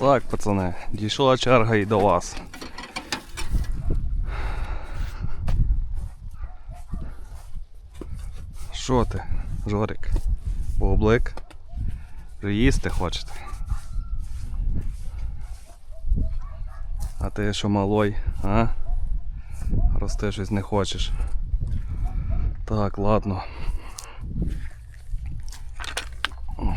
Так, пацани, дійшла черга і до вас. Що ти, Жорик? Бублик? Ви їсти хочете? А ти що малой, а? Рости щось не хочеш. Так, ладно. О.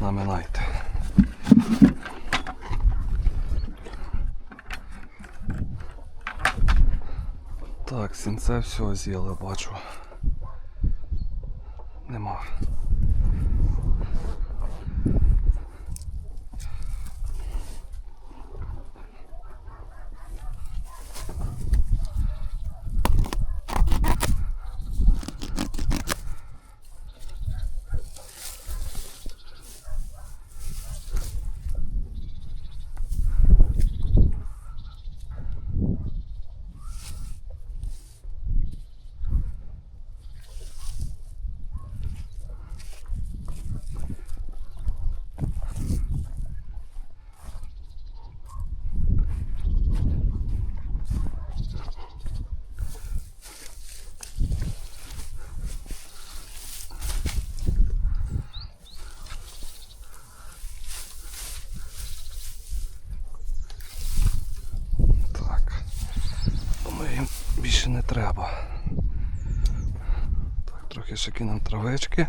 Наминайте. Так, сінце все з'їли, бачу. Нема. Так. Думаю, їм більше не треба. Так, трохи ще кинемо травички.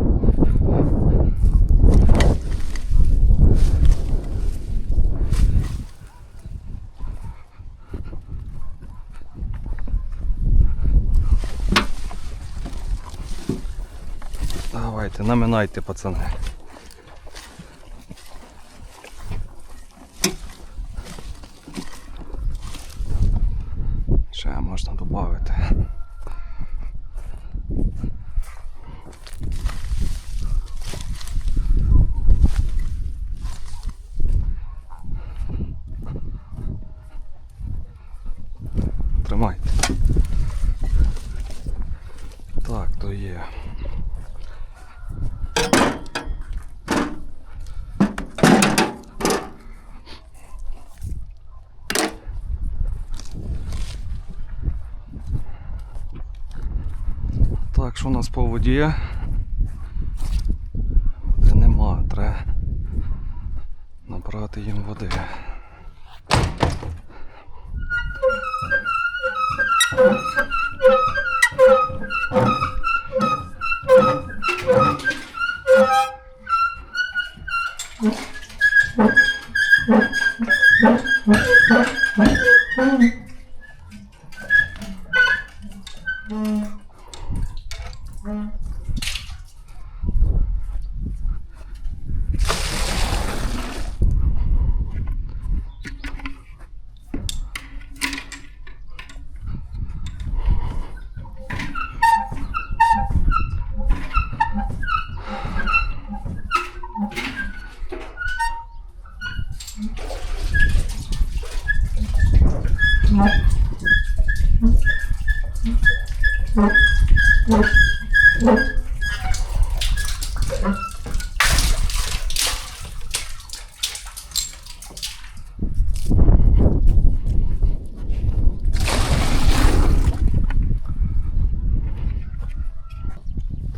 Давайте, наминайте, пацани. Ще можна додати. Тримайте. Так, то є. що у нас поводі є? Води нема, треба набрати їм води. Thank you.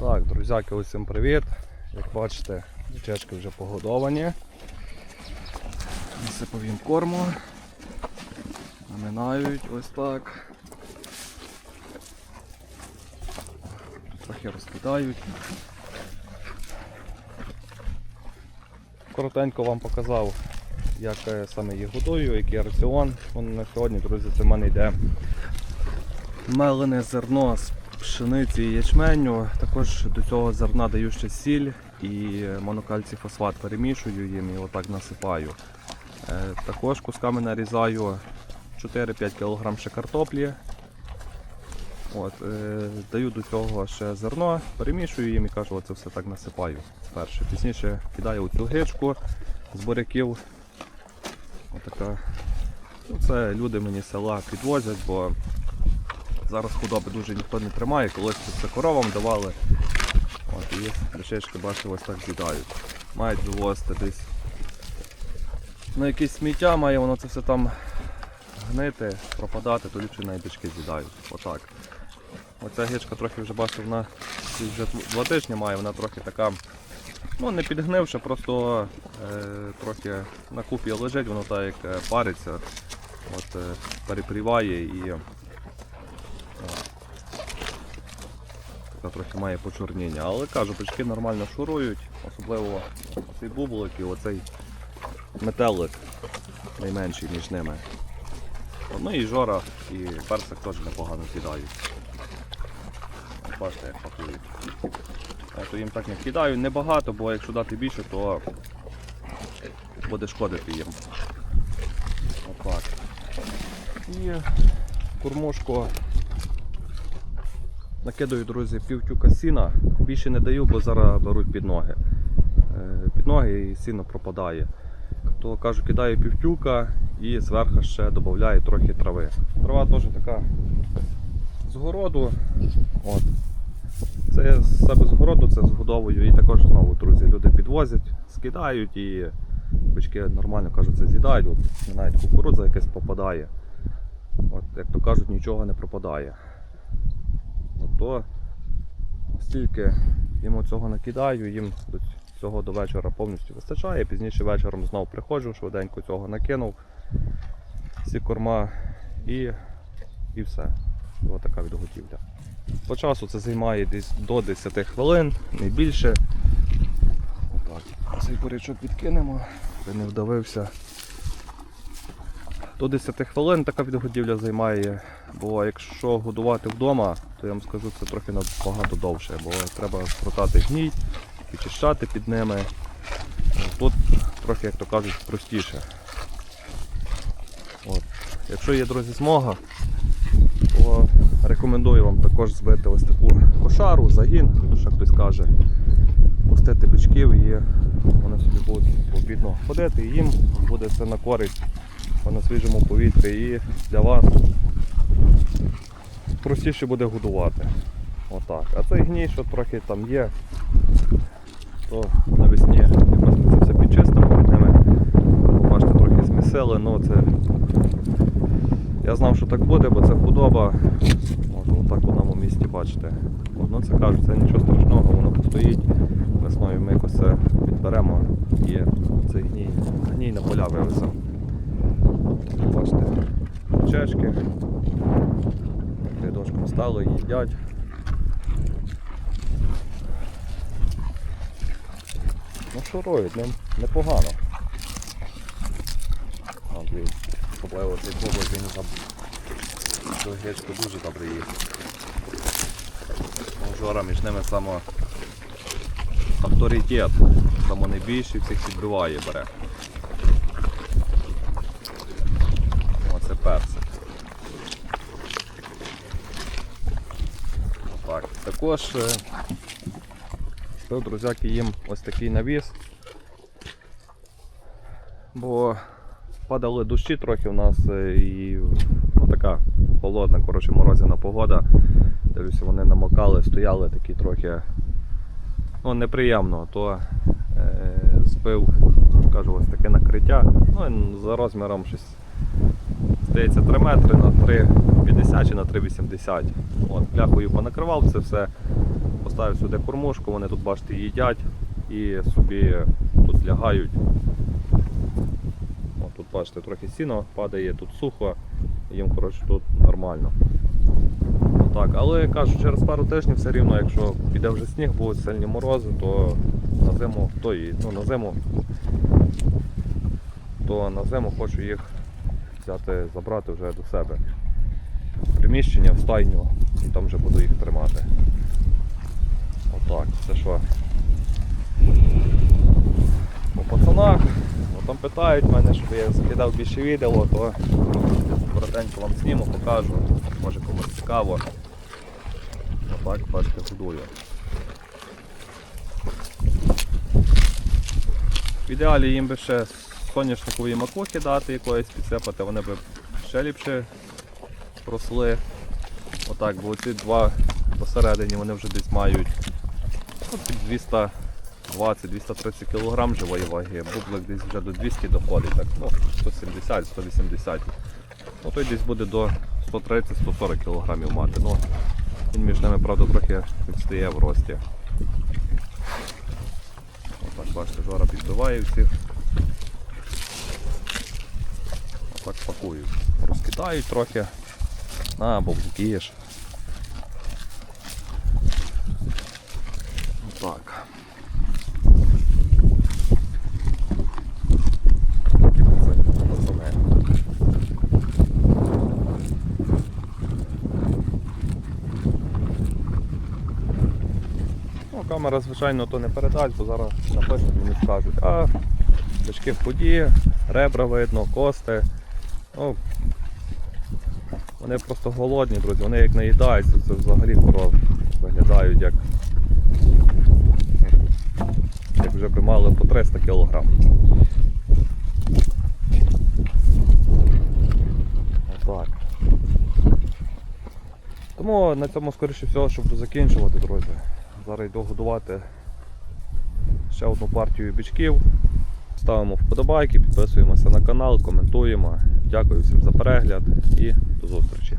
Так, друзяки, усім привіт. Як бачите, дівчатки вже погодовані. Насипав їм корму. Наминають ось так. Трохи розкидають. Коротенько вам показав, як е, саме їх годую, який раціон. Вон на сьогодні, друзі, це в мене йде мелене зерно з пшениці і ячменю. Також до цього зерна даю ще сіль і монокальцій фосфат перемішую їм і отак насипаю. Е, Також кусками нарізаю 4-5 кг ще картоплі. От, е, даю до цього ще зерно, перемішую їм і кажу, оце все так насипаю. Перше. Пізніше кидаю цю гичку з буряків. Отака. Ну, це люди мені села підвозять, бо зараз худоби дуже ніхто не тримає, колись це коровам давали. От, і дощечки, бачите, ось так з'їдають. Мають вивозити десь. Ну якесь сміття має, воно це все там гнити, пропадати, то ліпше навіть дочки з'їдають. Отак. Оця гичка трохи вже бачу, вона вже два тижні має, вона трохи така, ну не підгнивша, просто е, трохи на купі лежить, воно так як е, париться, от, е, перепріває і е, трохи має почорніння. Але кажу, бички нормально шурують, особливо цей бублик і оцей метелик найменший між ними. Ну і жора, і персик теж непогано кидають. Бачите, як пакують. Я то їм так не кидаю, небагато, бо якщо дати більше, то буде шкодити їм. Отак. І кормушку накидаю, друзі, пів тюка сіна. Більше не даю, бо зараз беруть під ноги. Е, Під ноги і сіно пропадає. То кажу, кидаю півтюка і зверху ще додаю трохи трави. Трава теж така з городу. От. Це з себе з городу, це згодовую. І також знову, друзі, люди підвозять, скидають і бички нормально кажуть, це з'їдають. От, навіть кукурудза якась попадає. От, як то кажуть, нічого не пропадає. То стільки їм цього накидаю, їм цього до вечора повністю вистачає. Пізніше вечором знову приходжу, швиденько цього накинув. Всі корма і, і все. Ось така відготівля. По часу це займає десь до 10 хвилин, не більше. Отак. Цей бурячок відкинемо, аби не вдавився. До 10 хвилин така відгодівля займає, бо якщо годувати вдома, то я вам скажу, це трохи набагато довше, бо треба скрутати гній, підчищати під ними. Тут трохи, як то кажуть, простіше. От. Якщо є, друзі, змога, то рекомендую вам також збити ось таку кошару, загін, ще хтось каже, пустити бичків і вони собі будуть обідно ходити, і їм буде це на користь на свіжому повітрі і для вас простіше буде годувати. Отак. А цей гній, що трохи там є, то навесні якось ми це все підчистимо під ними. Бачите, трохи змісили, ну це. Я знав, що так буде, бо це худоба. От, отак в одному місці бачите. Ну це кажуть, це нічого страшного, воно постоїть. Весною ми якось це підберемо і цей гній, гній на поля вивеземо. Бачите, чешки. Рядочком стали, їдять. Ну шурують, не, непогано. Особливо цей побут, він там цю гречку дуже добре їсть. Жора між ними само авторитет, само найбільший всіх відбиває бере. Оце персик. Отак. Також е, друзяки, їм ось такий навіс. Бо падали дощі трохи у нас е, і ну, така холодна, коротше, морозяна погода. Дивлюся, вони намокали, стояли такі трохи ну, неприємно, то е, збив, кажу, ось таке накриття. Ну, за розміром щось здається 3 метри на 3,50 чи на 3,80. От, пляхою понакривав це все, поставив сюди кормушку, вони тут, бачите, їдять і собі тут лягають. От, тут бачите, трохи сіно падає, тут сухо, їм коротше, тут нормально. Так, але кажу, через пару тижнів все рівно, якщо піде вже сніг, будуть сильні морози, то на зиму, то і, ну, на зиму, то на зиму хочу їх взяти, забрати вже до себе. Приміщення в стайню і там вже буду їх тримати. Отак, це що. По пацанах, ну, там питають мене, щоб я закидав більше відео, то коротенько вам зніму, покажу, може комусь цікаво. Отак, бачите, годую. В ідеалі їм би ще соняшникові макухи дати якоїсь підсипати, вони б ще ліпше росли. Отак, бо ці два посередині вони вже десь мають ну, 220-230 кг живої ваги, бублик десь вже до 200 доходить, так, ну, 170-180. Ну той десь буде до 130-140 кг мати. Ну, він між ними, правда, трохи відстає в рості. Отак, бачите, жора підбиває всіх. Отак пакують. Розкидають трохи. На, бобуки ж. Так. Такі пацани, пацани. Ну, камера, звичайно, то не передасть, бо зараз напишуть, мені скажуть, а бички в ході, ребра видно, кости. Ну, вони просто голодні, друзі, вони як наїдаються, це взагалі коров виглядають як, як вже би мали по 300 кг. Отак. Тому на цьому скоріше всього, щоб закінчувати, друзі. Зараз йду годувати ще одну партію бичків. Ставимо вподобайки, підписуємося на канал, коментуємо. Дякую всім за перегляд і до зустрічі.